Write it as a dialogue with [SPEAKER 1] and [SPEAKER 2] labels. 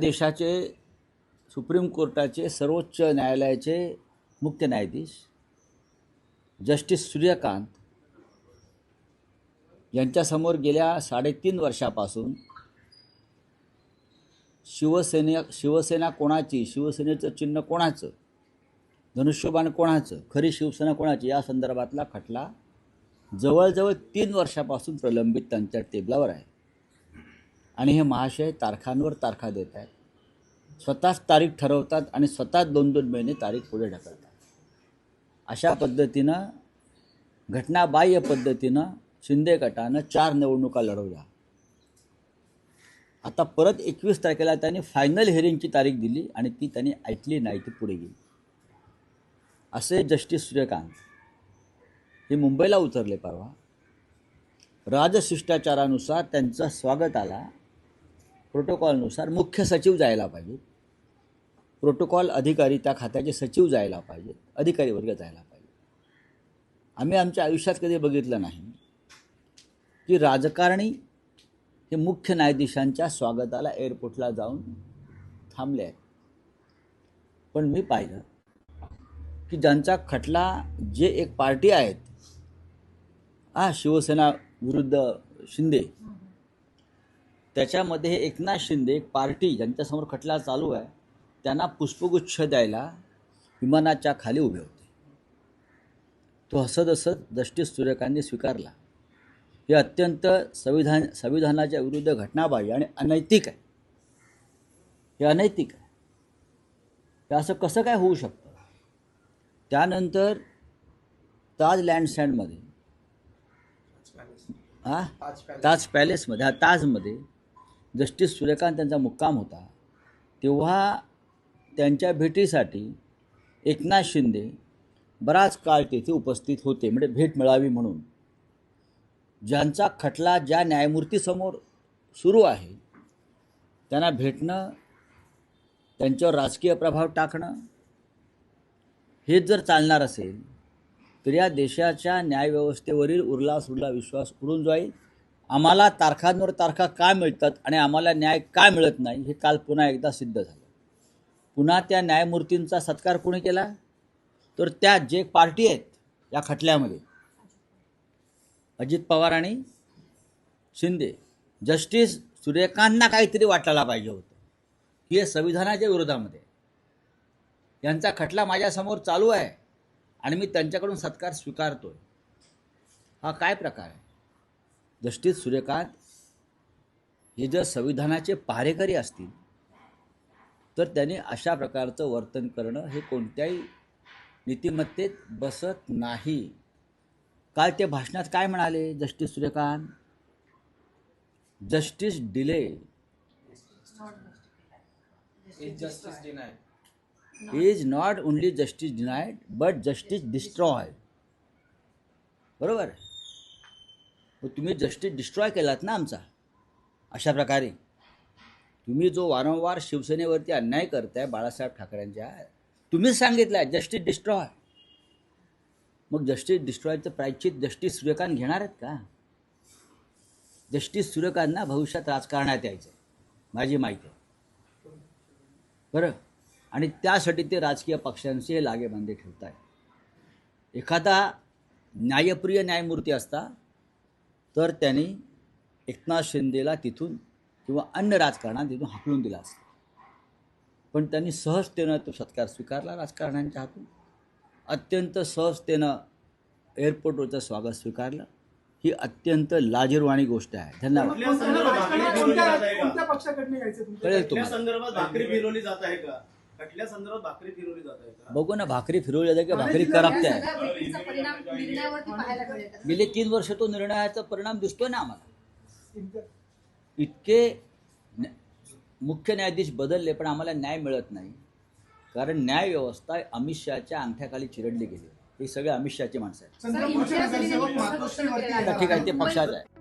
[SPEAKER 1] देशाचे सुप्रीम कोर्टाचे सर्वोच्च न्यायालयाचे मुख्य न्यायाधीश जस्टिस सूर्यकांत यांच्यासमोर गेल्या साडेतीन वर्षापासून शिवसेने शिवसेना कोणाची शिवसेनेचं चिन्ह कोणाचं धनुष्यबाण कोणाचं खरी शिवसेना कोणाची या संदर्भातला खटला जवळजवळ तीन वर्षापासून प्रलंबित त्यांच्या टेबलावर आहे. आणि हे महाशय तारखांवर तारखा देत आहेत. स्वतःच तारीख ठरवतात आणि स्वतःच दोन दोन महिने तारीख पुढे ढकलतात. अशा पद्धतीनं घटनाबाह्य पद्धतीनं शिंदे गटानं चार निवडणुका लढवल्या. आता परत एकवीस तारखेला त्यांनी फायनल हिअरिंगची तारीख दिली आणि ती त्यांनी ऐकली नाही ती पुढे गेली. असे जस्टिस सूर्यकांत. हे मुंबईला उतरले परवा. राजशिष्टाचारानुसार त्यांचं स्वागताला प्रोटोकॉलनुसार मुख्य सचिव जायला पाहिजेत. प्रोटोकॉल अधिकारी त्या खात्याचे सचिव जायला पाहिजेत अधिकारी वर्ग जायला पाहिजे आम्ही आमच्या आयुष्यात कधी बघितलं नाही की राजकारणी हे मुख्य न्यायाधीशांच्या स्वागताला एअरपोर्टला जाऊन थांबले आहेत. पण मी पाहिलं की ज्यांचा खटला जे एक पार्टी आहेत हा शिवसेना विरुद्ध शिंदे त्याच्यामध्ये एकनाथ शिंदे एक पार्टी ज्यांच्यासमोर खटला चालू आहे त्यांना पुष्पगुच्छ द्यायला विमानाच्या खाली उभे होते. तो हसत हसत जस्टिस सूर्यकांतने स्वीकारला. हे अत्यंत संविधान संविधानाच्या विरुद्ध घटनाबाह्य आणि अनैतिक आहे. हे अनैतिक आहे. हे असं कसं काय होऊ शकतं? त्यानंतर ताज लँडसँडमध्ये हा? ताज पॅलेसमध्ये हा ताजमध्ये जस्टिस सूर्यकांत त्यांचा मुक्काम होता तेव्हा त्यांच्या भेटीसाठी एकनाथ शिंदे बराच काळ तेथे उपस्थित होते म्हणजे भेट मिळावी म्हणून. ज्यांचा खटला ज्या न्यायमूर्तीसमोर सुरू आहे त्यांना भेटणं त्यांच्यावर राजकीय प्रभाव टाकणं हेच जर चालणार असेल तर या देशाच्या न्यायव्यवस्थेवरील उरला सुरला विश्वास उडून जाईल. आम्हाला तारखांवर तारखा का मिळतात आणि आम्हाला न्याय का मिळत नाही हे काल पुन्हा एकदा सिद्ध झालं. पुन्हा त्या न्यायमूर्तींचा सत्कार कोणी केला? तर त्या जे पार्टी आहेत या खटल्यामध्ये अजित पवार आणि शिंदे जस्टिस सूर्यकांतना काहीतरी वाटायला पाहिजे होतं. की हे संविधानाच्या विरोधामध्ये. यांचा खटला माझ्यासमोर चालू आहे आणि मी त्यांच्याकडून सत्कार स्वीकारतोय. हा काय प्रकार आहे? जस्टिस सूर्यकांत हे जर संविधानाचे पहारेकरी असतील तर त्यांनी अशा प्रकारचं वर्तन करणं हे कोणत्याही नीतिमत्तेत बसत नाही. काल ते भाषणात काय म्हणाले justice Suryakant? Justice delay. Is not only justice denied but justice destroy बरोबर? मग तुम्ही जस्टिस डिस्ट्रॉय केलात ना आमचा. अशा प्रकारे. तुम्ही जो वारंवार शिवसेनेवरती अन्याय करताय बाळासाहेब ठाकरेंच्या तुम्हीच सांगितलं आहे जस्टिस डिस्ट्रॉय. मग जस्टिस डिस्ट्रॉयचं प्रायचित जस्टिस सूर्यकांत घेणार आहेत का? जस्टिस सूर्यकांतना भविष्यात राजकारणात यायचं आहे माझी माहिती आहे. बरं? आणि त्यासाठी ते राजकीय पक्षांशी हे लागेबांधे ठेवत आहे एखादा न्यायप्रिय न्यायमूर्ती असता तर त्यांनी एकनाथ शिंदेला तिथून किंवा अन्य राजकारणात तिथून हाकलून दिला असता. पण त्यांनी सहजतेनं तो सत्कार स्वीकारला राजकारण्यांच्या हातून. अत्यंत सहजतेनं एअरपोर्टवरचं स्वागत स्वीकारलं. ही अत्यंत लाजीरवाणी गोष्ट आहे. धन्यवाद. कळेल तुम्हाला.
[SPEAKER 2] आहे आहे
[SPEAKER 1] बघू ना भाकरी फिरवली जाते की? भाकरी करपते आहे
[SPEAKER 3] पाहायला मिळेल
[SPEAKER 1] गेले तीन वर्ष तो निर्णयाचा परिणाम दिसतोय ना आम्हाला. इतके मुख्य न्यायाधीश बदलले पण आम्हाला न्याय मिळत नाही. कारण न्याय व्यवस्था अमित शहाच्या अंगठ्याखाली चिरडली गेली. ही सगळे अमित शहाची माणसं आहेत. ठीक आहे ते पक्षाचं आहे.